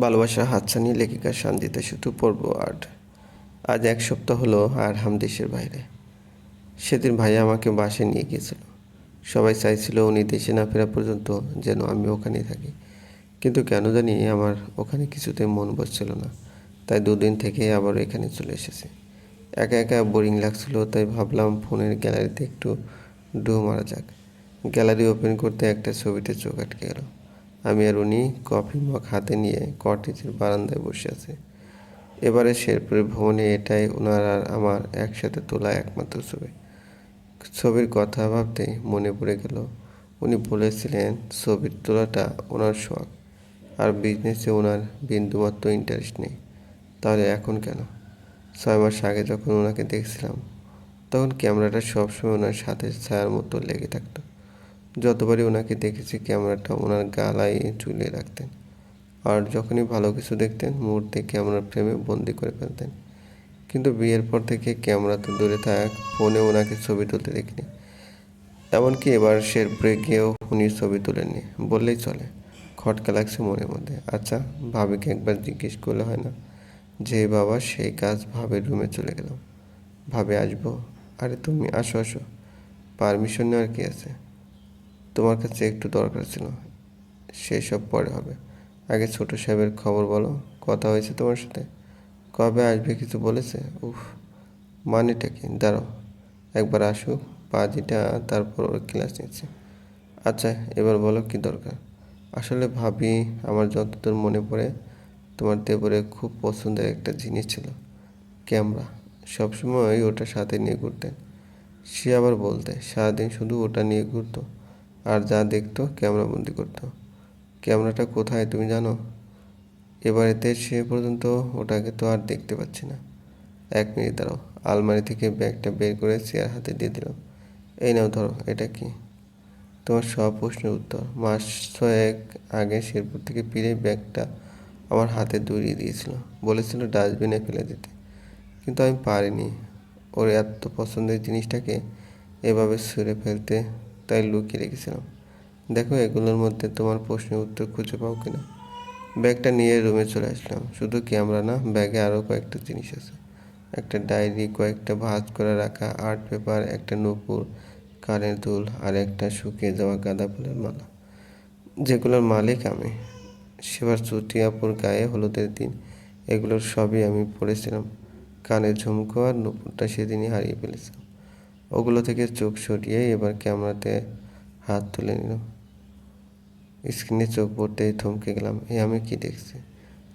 ভালোবাসা, হাতছানি, লেখিকা, শান্তিতে শুধু পড়ব আট আজ এক সপ্তাহ হলো আর হাম দেশের বাইরে। সেদিন ভাই আমাকে বাসে নিয়ে গিয়েছিল। সবাই চাইছিল উনি দেশে না ফেরা পর্যন্ত যেন আমি ওখানে থাকি। কিন্তু কেন জানি আমার ওখানে কিছুতে মন বসছিল না। তাই দুদিন থেকে আবার এখানে চলে এসেছি। একা একা বোরিং লাগছিল, তাই ভাবলাম ফোনের গ্যালারিতে একটু ডু মারা যাক। গ্যালারি ওপেন করতে একটা ছবিতে চোখ আটকে গেল। আমি আর উনি কফি মগ হাতে নিয়ে কটেজের বারান্দায় বসে আছি। এবারে শেরপুরের ভ্রমণে এটাই ওনার আর আমার একসাথে তোলা একমাত্র ছবি। ছবির কথা ভাবতেই মনে পড়ে গেল, উনি বলেছিলেন ছবির তোলাটা ওনার শখ, আর বিজনেসে ওনার বিন্দুমাত্র ইন্টারেস্ট নেই। তাহলে এখন কেন? ছয় মাস আগে যখন ওনাকে দেখছিলাম, তখন ক্যামেরাটা সবসময় ওনার সাথে ছায়ার মতো লেগে থাকতো। যতবারই ওনাকে দেখেছি ক্যামেরাটা ওনার গালায় ঝুলিয়ে রাখতেন। আর যখনই ভালো কিছু দেখতেন, মুহূর্তে ক্যামেরার ফ্রেমে বন্দি করে ফেলতেন। কিন্তু বিয়ের পর থেকে ক্যামেরা তো দূরে থাক, ফোনে ওনাকে ছবি তুলতে দেখিনি। এমনকি এবার শেরপুরে গিয়েও উনি ছবি তুলেননি, বললেই চলে, খটকা লাগছে মনের মধ্যে। আচ্ছা ভাবিকে একবার জিজ্ঞেস করলে হয় না? যে বাবা, সেই কাজ ভাবের রুমে চলে গেলাম। ভাবে, আসব? আরে তুমি আসো আসো। পারমিশন নেওয়ার কি আছে? তোমার কাছে একটু দরকার ছিল। সেই সব পরে হবে। আগে ছোট সাহেবের খবর বলো, কথা হয়েছে তোমার সাথে? কবে আসবে কিছু বলেছে? উফ, মানেটা কি? দাঁড়াও, একবার আসুক পাজিটা তারপর ওর ক্লাস নিচ্ছে। আচ্ছা এবার বলো কি দরকার? আসলে ভাবি, আমার যতদূর মনে পড়ে, তোমার দেবরে খুব পছন্দের একটা জিনিস ছিল, ক্যামেরা। সবসময় ওটা সাথে নিয়ে ঘুরতেন। সে আবার বলতে, সারাদিন শুধু ওটা নিয়ে ঘুরতো। আর যা দেখতো, ক্যামেরা বন্দি করতো। ক্যামেরাটা কোথায় তুমি জানো? এবারেতে সে পর্যন্ত ওটাকে তো আর দেখতে পাচ্ছি না। এক মিনিট দাঁড়াও, আলমারি থেকে ব্যাগটা বের করে চেয়ার হাতে দিয়ে দিলাম। এই নাও, ধরো, এটা কি? তোমার সব প্রশ্নের উত্তর। মাস ছয়েক আগে শেরপুর থেকে ফিরে ব্যাগটা আমার হাতে দৌড়িয়ে দিয়েছিল। বলেছিল ডাস্টবিনে ফেলে দিতে। কিন্তু আমি পারিনি। ওর এত পছন্দের জিনিসটাকে এভাবে সরে ফেলতে তাই লুকিয়ে রেখেছিলাম। দেখো এগুলোর মধ্যে তোমার প্রশ্নের উত্তর খুঁজে পাও কিনা? ব্যাগটা নিয়ে রুমে চলে আসলাম। শুধু ক্যামেরা না, ব্যাগে আরও কয়েকটা জিনিস আছে। একটা ডায়েরি, কয়েকটা ভাঁজ করে রাখা, আর্ট পেপার, একটা নূপুর, কানের দুল আর একটা শুকিয়ে যাওয়া গাঁদা ফুলের মালা। যেগুলোর মালিক আমি। সেবার চুটিয়াপুর গায়ে হলুদের দিন, এগুলোর সবই আমি পড়েছিলাম। কানের ঝুমকো আর নূপুরটা সেদিনই হারিয়ে ফেলেছিলাম। ওগুলো থেকে চোখ সরিয়ে এবার ক্যামেরাতে হাত তুলে নিলাম স্ক্রিনে চোখ পড়তেই থমকে গেলাম। এ আমি কি দেখছি?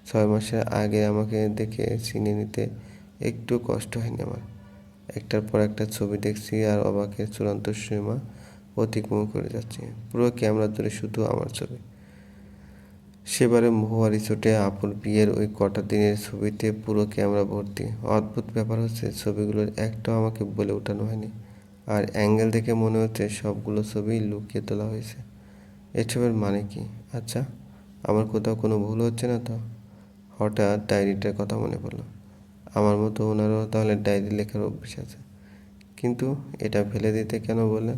ছয় মাসের আগে আমাকে দেখে চিনে নিতে একটু কষ্ট হয়নি আমার। একটার পর একটা ছবি দেখছি আর অবাকের চূড়ান্ত সীমা অতিক্রম করে যাচ্ছে। পুরো ক্যামেরা ধরে শুধু আমার ছবি। সেবারে মহুয়ারি চোটে আপুর বিয়ের ওই কটা দিনের ছবিতে পুরো ক্যামেরা ভর্তি। অদ্ভুত ব্যাপার হচ্ছে, ছবিগুলোর একটাও আমাকে বলে ওঠানো হয়নি। আর অ্যাঙ্গেল দেখে মনে হচ্ছে সবগুলো ছবি লুকিয়ে তোলা হয়েছে। এসবের মানে কি? আচ্ছা আমার কোথাও কোনো ভুল হচ্ছে না তো? হঠাৎ ডায়েরিটার কথা মনে পড়ল। আমার মতো ওনারও তাহলে ডায়েরি লেখার অভ্যাস আছে। কিন্তু এটা ফেলে দিতে কেন বললেন?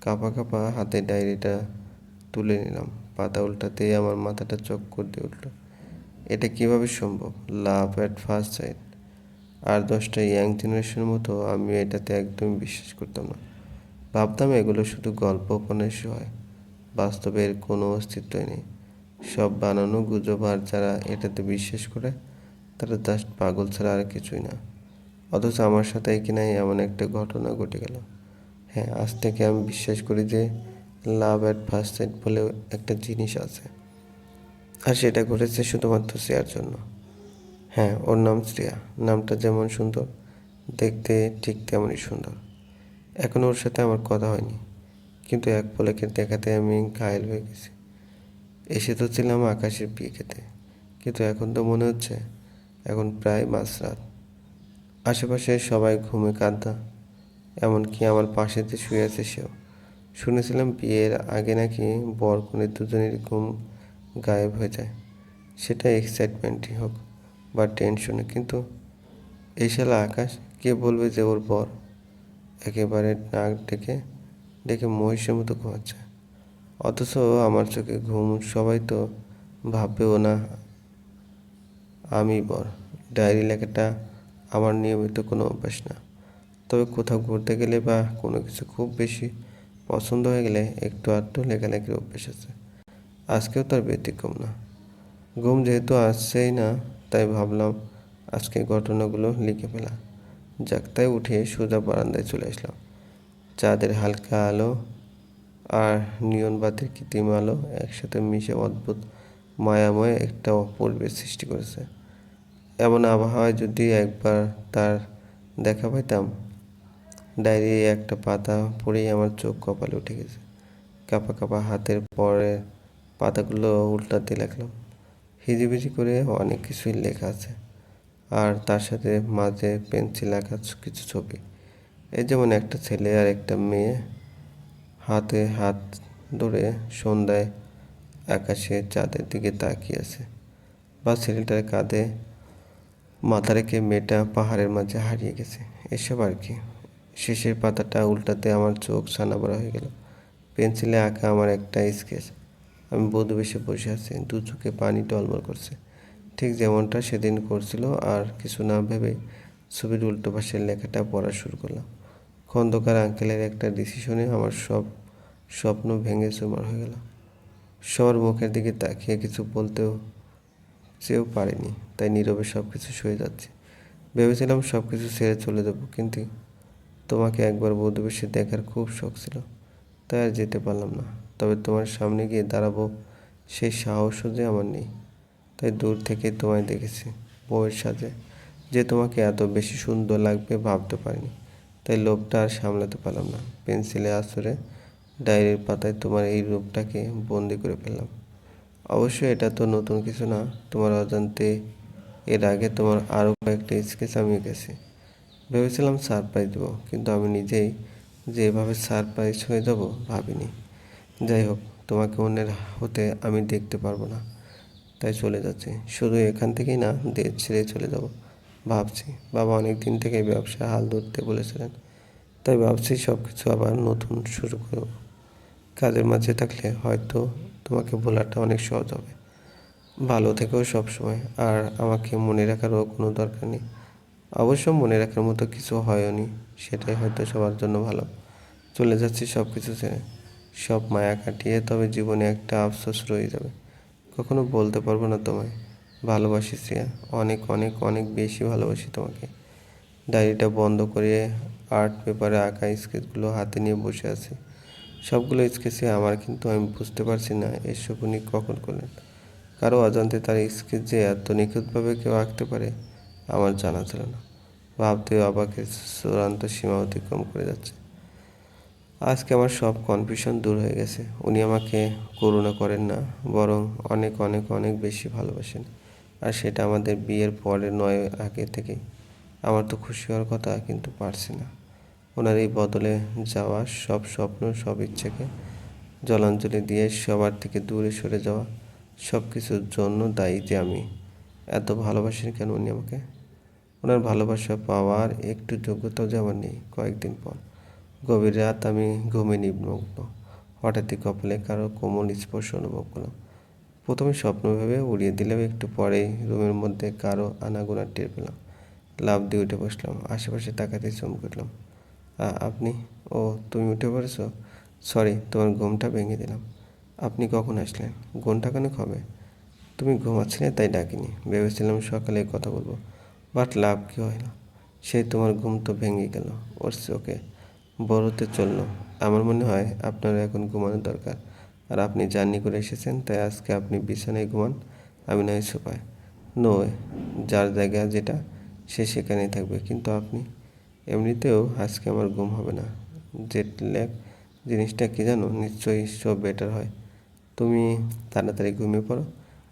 কাঁপা কাঁপা হাতে ডায়েরিটা তুলে নিলাম। পাতা উল্টাতেই আমার মাথাটা চক্কর দিয়ে উঠল। এটা কীভাবে সম্ভব? Love at first sight. আর দশটা ইয়াং জেনারেশনের মতো আমি এটাতে একদমই বিশ্বাস করতাম না। ভাবতাম এগুলো শুধু গল্প উপন্যাস হয়, বাস্তবে এর কোনো অস্তিত্বই নেই। সব বানানো গুজব আর যারা এটাতে বিশ্বাস করে, তারা জাস্ট পাগল ছাড়া আর কিছুই না। অথচ আমার সাথে কিনা এমন একটা ঘটনা ঘটে গেল। হ্যাঁ আজ থেকে আমি বিশ্বাস করি যে লাভ অ্যাট ফার্স্ট সাইট বলে একটা জিনিস আছে। আর সেটা ঘটেছে শুধুমাত্র শ্রেয়ার জন্য। হ্যাঁ ওর নাম শ্রেয়া। নামটা যেমন সুন্দর, দেখতে ঠিক তেমনই সুন্দর। এখন ওর সাথে আমার কথা হয়নি, কিন্তু এক পলকের দেখাতে আমি ঘায়ল হয়ে গেছি। এসে তো ছিলাম আকাশের বিয়ে খেতে, কিন্তু এখন তো মনে হচ্ছে এখন প্রায় মাঝরাত। আশেপাশে সবাই ঘুমে কাঁদা, এমনকি আমার পাশেতে শুয়ে আছে সেও। শুনেছিলাম বিয়ের আগে নাকি বর কনের দুজনের ঘুম গায়েব হয়ে যায়। সেটা এক্সাইটমেন্টই হোক। বা টেনশনে কিন্তু এই শালা আকাশ কে বলবে যে ওর বর? একেবারে নাক ডেকে ডেকে মহিষের মতো ঘুমাচ্ছে। অথচ আমার চোখে ঘুম, সবাই তো ভাববেও না, আমি বর। ডায়েরি লেখাটা আমার নিয়মিত কোনো অভ্যাস না। তবে কোথাও ঘুরতে গেলে বা কোনো কিছু খুব বেশি পছন্দ হয়ে গেলে একটু আধটু লেখালেখির অভ্যেস আছে। আজকেও তার ব্যতিক্রম না। ঘুম যেহেতু আসছেই না তাই ভাবলাম আজকে ঘটনাগুলো লিখে ফেলা। যাক, তাই উঠে সোজা বারান্দায় চলে আসলাম। চাঁদের হালকা আলো আর নিয়ন বাতির কৃত্রিম আলো একসাথে মিশে অদ্ভুত মায়াময় একটা পরিবেশ সৃষ্টি করেছে। এমন আবহাওয়ায় যদি একবার তার দেখা পাইতাম ডায়েরি একটা পাতা পড়েই আমার চোখ কপালে উঠে গেছে। কাপা কাপা হাতের পরে পাতাগুলো উল্টাতে লাগলাম। হিজিবিজি করে অনেক কিছুই লেখা আছে। আর তার সাথে মাঝে পেন্সিল আঁকা কিছু ছবি। এই যেমন একটা ছেলে আর একটা মেয়ে হাতে হাত ধরে সন্ধ্যায় আকাশে চাঁদের দিকে তাকিয়ে আছে বা ছেলেটার কাঁধে মাথা রেখে মেয়েটা পাহাড়ের মাঝে হারিয়ে গেছে। এসব আর কি। শেষের পাতাটা উল্টাতে আমার চোখ ছানা বড়া হয়ে গেল। পেন্সিলে আঁকা আমার একটা স্কেচ। আমি বধু বেশে বসে আছি, দু চোখে পানি টলমল করছে। ঠিক যেমনটা সেদিন করছিল, আর কিছু না ভেবে ছবির উল্টো পাশের লেখাটা পড়া শুরু করলাম। খন্দকার আঙ্কেলের একটা ডিসিশনে আমার সব স্বপ্ন ভেঙে চুমার হয়ে গেল। সবার মুখের দিকে তাকিয়ে কিছু বলতেও চেয়েও পারিনি, তাই নীরবে সব কিছু সয়ে যাচ্ছে। ভেবেছিলাম সব কিছু ছেড়ে চলে যাব, কিন্তু তোমাকে একবার বধুবেশে দেখার খুব শখ ছিল, তাই আর যেতে পারলাম না। তবে তোমার সামনে গিয়ে দাঁড়াবো সেই সাহসও যে আমার নেই। তাই দূর থেকে তোমায় দেখেছি, বউয়ের সাথে। যে তোমাকে এত বেশি সুন্দর লাগবে ভাবতে পারিনি। তাই লোভটা আর সামলাতে পারলাম না। পেন্সিলে আসরে ডায়েরির পাতায় তোমার এই রূপটাকে বন্দি করে ফেললাম। অবশ্যই এটা তো নতুন কিছু না, তোমার অজান্তে এর আগে তোমার আরও কয়েকটা স্কেচ আমি এঁকেছি। ভেবেছিলাম সারপ্রাইজ দেবো, কিন্তু আমি নিজেই যে এভাবে সারপ্রাইজ হয়ে যাব ভাবিনি। যাই হোক, তোমাকে অন্যের হতে আমি দেখতে পারব না। তাই চলে যাচ্ছি। শুধু এখান থেকেই না দেশ ছেড়ে চলে যাব। ভাবছি। বাবা অনেক দিন থেকে ব্যবসা হাল ধরতে বলেছিলেন। তাই ভাবছি সব কিছু আবার নতুন শুরু করব। কাজের মাঝে থাকলে হয়তো তোমাকে বলাটা অনেক সহজ হবে। ভালো থেকেও সব সময় আর আমাকে মনে রাখারও কোনো দরকার নেই। অবশ্য মনে রাখার মতো কিছু হয়নি। সেটাই হয়তো সবার জন্য ভালো। চলে যাচ্ছি সব কিছু ছেড়ে। সব মায়া কাটিয়ে তবে জীবনে একটা আফসোস রয়ে যাবে। কখনো বলতে পারব না তোমায়। ভালোবাসি শ্রেয়া। অনেক অনেক অনেক বেশি ভালোবাসি তোমাকে। ডায়েরিটা বন্ধ করে আর্ট পেপারে আঁকা স্কেচগুলো হাতে নিয়ে বসে আছি। সবগুলো স্কেচে আমার কিন্তু আমি বুঝতে পারছি না এসব উনি কখন করলেন। কারও অজান্তে তার স্কেচ যে এত নিখুঁতভাবে কেউ আঁকতে পারে, আমার জানা ছিল না। ভাবতে অবাকের চূড়ান্ত সীমা অতিক্রম করে যাচ্ছে। আজকে আমার সব কনফিউশন দূর হয়ে গেছে। উনি আমাকে করুণা করেন না, বরং অনেক অনেক অনেক বেশি ভালোবাসেন। আর সেটা আমাদের বিয়ের পরে নয় আগে থেকেই। আমার তো খুশি হওয়ার কথা কিন্তু পারছি না। ওনার এই বদলে যাওয়া সব স্বপ্ন, সব ইচ্ছেকে জলাঞ্জলি দিয়ে সবার থেকে দূরে সরে যাওয়া সব কিছুর জন্য দায়ী যে আমি। এত ভালোবাসেন কেন উনি আমাকে? ওনার ভালোবাসা পাওয়ার একটু যোগ্যতাও যে আমার নেই কয়েকদিন পর। গভীর রাত আমি ঘুমে নিমগ্ন। হঠাৎই কপালে কারও কোমল স্পর্শ অনুভব করলাম। প্রথমে স্বপ্ন ভেবে উড়িয়ে দিলেও একটু পরেই রুমের মধ্যে কারও আনাগোনা টের পেলাম। লাভ দিয়ে উঠে বসলাম, আশেপাশে তাকাতে চমকে উঠলাম। আপনি? ও, তুমি উঠে পড়েছো? সরি, তোমার ঘুমটা ভেঙে দিলাম। আপনি কখন আসলেন? ঘণ্টা খানেক হবে। তুমি ঘুমাচ্ছিলে তাই ডাকিনি। ভেবেছিলাম সকালে কথা বলব, বাট লাভ কি হয় না? সেই তোমার ঘুম তো ভেঙে গেল, ওর ওকে বড়তে চলল। আমার মনে হয় আপনার এখন ঘুমানোর দরকার। আর আপনি জার্নি করে এসেছেন, তাই আজকে আপনি বিছানায় ঘুমান, আমি নয় সোফায়। নো যার জায়গা যেটা, সে সেখানেই থাকবে। কিন্তু আপনি এমনিতেও আজকে আমার ঘুম হবে না। জেট ল্যাগ জিনিসটা কি জানো? নিশ্চয়ই সব বেটার হয়। তুমি তাড়াতাড়ি ঘুমিয়ে পড়ো,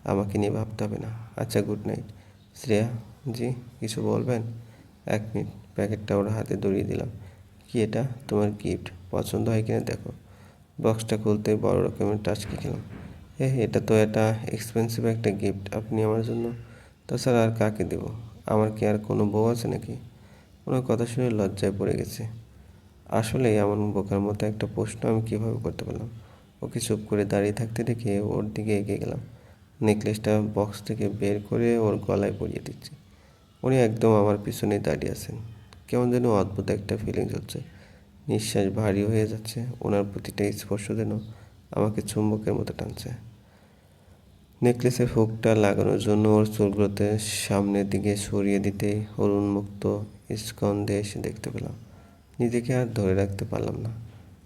আমাকে নিয়ে ভাবতে হবে না। আচ্ছা গুড নাইট শ্রেয়া, জি, কিছু বলবেন? এক মিনিট প্যাকেটটা ওর হাতে ধরিয়ে দিলাম। কি এটা? তোমার গিফট পছন্দ হয় কিনা দেখো। বক্সটা খুলতে বড় রকমের টাচকি খেলাম এ এটা তো এটা এক্সপেন্সিভ একটা গিফট আপনি আমার জন্য। তাছাড়া আর কাকে দেব? আমার কি আর কোনো বউ আছে নাকি? ওনার কথা শুনে লজ্জায় পড়ে গেছে। আসলে এমন বোকার মতো একটা প্রশ্ন আমি কীভাবে করতে পারলাম? ওকে চুপ করে দাঁড়িয়ে থাকতে দেখে ওর দিকে এগিয়ে গেলাম। নেকলেসটা বক্স থেকে বের করে ওর গলায় পরিয়ে দিচ্ছি। উনি একদম আমার পিছনে দাঁড়িয়ে আছেন। কেমন যেন অদ্ভুত একটা ফিলিংস হচ্ছে। নিঃশ্বাস ভারী হয়ে যাচ্ছে, ওনার প্রতিটা স্পর্শ যেন আমাকে চুম্বকের মতো টানছে। নেকলেসে হুকটা লাগানোর জন্য ওর চুলগুলোতে সামনের দিকে সরিয়ে দিতে ওর উন্মুক্ত স্কন্ধে এসে দেখতে পেলাম। নিজেকে আর ধরে রাখতে পারলাম না।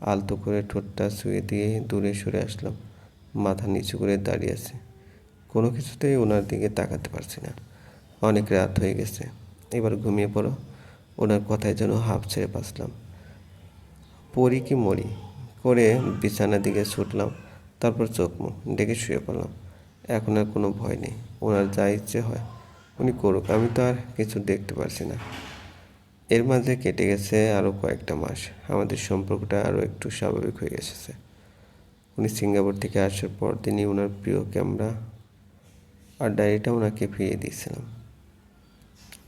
আলতো করে ঠোঁটটা শুয়ে দিয়ে দূরে সরে আসলাম। মাথা নিচু করে দাঁড়িয়ে আছে। কোনো কিছুতেই ওনার দিকে তাকাতে পারছি না। অনেক রাত হয়ে গেছে। এবার ঘুমিয়ে পড়ো। ওনার কথায় যেন হাফ ছেড়ে বাঁচলাম। পড়ি কি মরি? করে বিছানার দিকে ছুটলাম, তারপর চোখ মুখ ডেকে শুয়ে পড়লাম। এখন আর কোনো ভয় নেই, ওনার যা ইচ্ছে হয়, উনি করুক। আমি তো আর কিছু দেখতে পারছি না। এর মাঝে কেটে গেছে আরও কয়েকটা মাস। আমাদের সম্পর্কটা আরও একটু স্বাভাবিক হয়ে এসেছে উনি সিঙ্গাপুর থেকে আসার পর দিনই ওনার প্রিয় ক্যামেরা আর ডায়েরিটা ওনাকে ফিরিয়ে দিয়েছিলাম।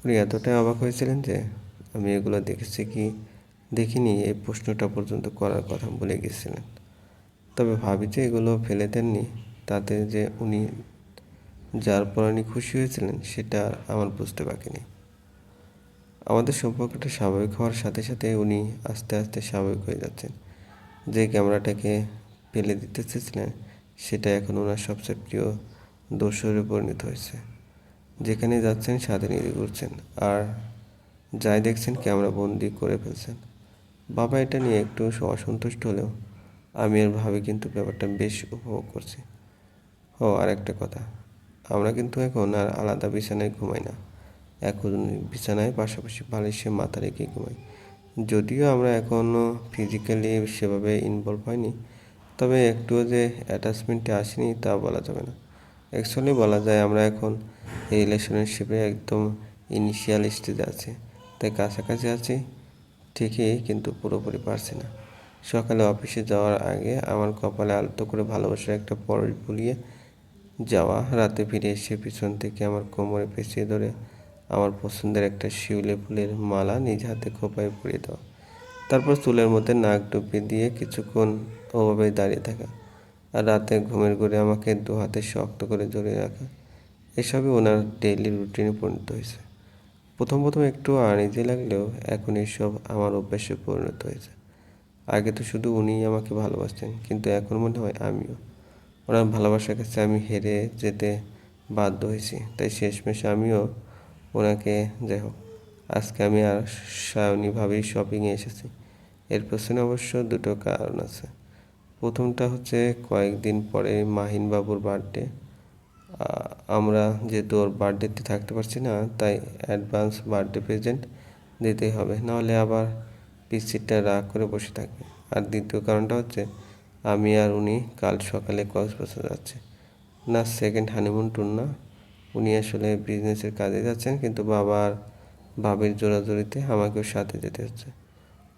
উনি এতটাই অবাক হয়েছিলেন যে আমি এগুলো দেখেছি কি দেখিনি, এই প্রশ্নটা পর্যন্ত করার কথা বলে গেছিলেন। তবে ভাবি যে এগুলো ফেলে দেননি, তাতে যে উনি যার পর উনি খুশি হয়েছিলেন সেটা আমার বুঝতে বাকি নেই। আমাদের সম্পর্কটা স্বাভাবিক হওয়ার সাথে সাথে উনি আস্তে আস্তে স্বাভাবিক হয়ে যাচ্ছেন। যে ক্যামেরাটাকে ফেলে দিতে চেয়েছিলেন, সেটা এখন ওনার সবচেয়ে প্রিয় দোসরে পরিণত হয়েছে। যেখানে যাচ্ছেন, সাথে নিয়ে ঘুরছেন। আর যাই দেখছেন ক্যামেরা বন্দি করে ফেলছেন। বাবা এটা নিয়ে একটু অসন্তুষ্ট হলেও আমি আর ভাবি কিন্তু ব্যাপারটা বেশ উপভোগ করছি। ও আর একটা কথা, আমরা কিন্তু এখন আর আলাদা বিছানায় ঘুমাই না। এখন বিছানায় পাশাপাশি বালিশে মাথা রেখে ঘুমাই। যদিও আমরা এখনও ফিজিক্যালি সেভাবে ইনভলভ হয়নি, তবে একটুও যে অ্যাটাচমেন্টে আসেনি তা বলা যাবে না। অ্যাকচুয়ালি বলা যায় আমরা এখন এই রিলেশনশিপে একদম ইনিশিয়াল স্টেজে আছি। তাই কাছাকাছি আছি, ঠিকই, কিন্তু পুরোপুরি পারছি না। সকালে অফিসে যাওয়ার আগে আমার কপালে আলতো করে ভালোবাসার একটা পরশ বুলিয়ে যাওয়া, রাতে ফিরে এসে পিছন থেকে আমার কোমরে পেঁচিয়ে ধরে আমার পছন্দের একটা শিউলি ফুলের মালা নিজ হাতে খোপায় পরিয়ে দেওয়া। তারপর চুলের মধ্যে নাক ডুবিয়ে দিয়ে কিছুক্ষণ ওভাবেই দাঁড়িয়ে থাকা আর রাতে ঘুমের ঘুরে আমাকে দু হাতে শক্ত করে জড়িয়ে রাখা। এসবই ওনার ডেইলি রুটিনে পরিণত হয়েছে। প্রথম প্রথম একটু আনিজি লাগলেও এখন এসব আমার অভ্যাসে পরিণত হয়েছে। আগে তো শুধু উনিই আমাকে ভালোবাসতেন, কিন্তু এখন মনে হয় আমিও। ওনার ভালোবাসার কাছে আমি হেরে যেতে বাধ্য হয়েছি, তাই শেষমেশ আমিও ওনাকে, যাই হোক, আজকে আমি আর সায়নীভাবেই শপিংয়ে এসেছি। এর পেছনে অবশ্য দুটো কারণ আছে। প্রথমটা হচ্ছে কয়েকদিন পরে মাহিন বাবুর বার্থডে আমরা যেহেতু ওর বার্থডেতে থাকতে পারছি না, তাই অ্যাডভান্স বার্থডে প্রেজেন্ট দিতেই হবে। নাহলে আবার পিসিটা রাগ করে বসে থাকবে। আর দ্বিতীয় কারণটা হচ্ছে, আমি আর উনি কাল সকালে কক্সবাজার যাচ্ছি। না সেকেন্ড হানিমুন ট্যুর না। উনি আসলে বিজনেসের কাজে যাচ্ছেন, কিন্তু বাবার ভাবির জোরাজোরিতে আমাকেও সাথে যেতে হচ্ছে।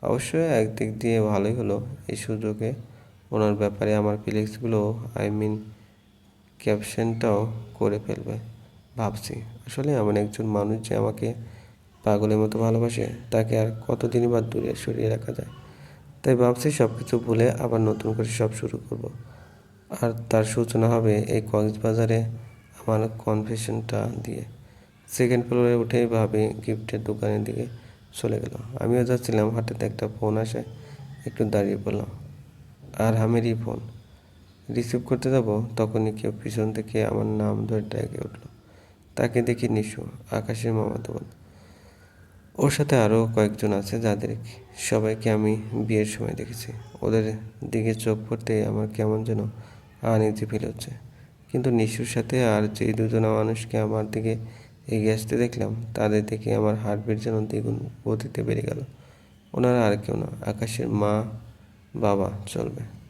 অবশ্যই একদিক দিয়ে ভালোই হলো। এই সুযোগে ওনার ব্যাপারে আমার ফিলিংসগুলো আই মিন ক্যাপশনটাও করে ফেলবে। ভাবছি। আসলে এমন একজন মানুষ যে আমাকে পাগলের মতো ভালোবাসে, তাকে আর কতদিনই বা দূরে সরিয়ে রাখা যায়? তাই ভাবছি সব কিছু ভুলে আবার নতুন করে সব শুরু করব। আর তার সূচনা হবে এই কক্সবাজারে আমার কনফেশনটা দিয়ে। সেকেন্ড ফ্লোরে উঠেই ভাবি গিফটের দোকানের দিকে চলে গেল আমিও যাচ্ছিলাম, হঠাৎ একটা ফোন আসে, একটু দাঁড়িয়ে পড়লাম। আর হামেরই ফোন রিসিভ করতে যাব, তখনই কেউ পিছন থেকে আমার নাম ধরে ডেকে উঠল। তাকে দেখি নিশু, আকাশের মামাতো বোন। ওর সাথে আরও কয়েকজন আছে যাদের সবাইকে আমি বিয়ের সময় দেখেছি। ওদের দিকে চোখ পড়তে আমার কেমন যেন আনিজি ফিল হচ্ছে। কিন্তু নিশুর সাথে আর যে দুজনা মানুষকে আমার দিকে এগিয়ে আসতে দেখলাম, তাদের দেখে আমার হার্টবিট যেন দ্বিগুণ গতিতে বেড়ে গেল। ওনারা আর কেউ না, আকাশের মা বাবা চলবে।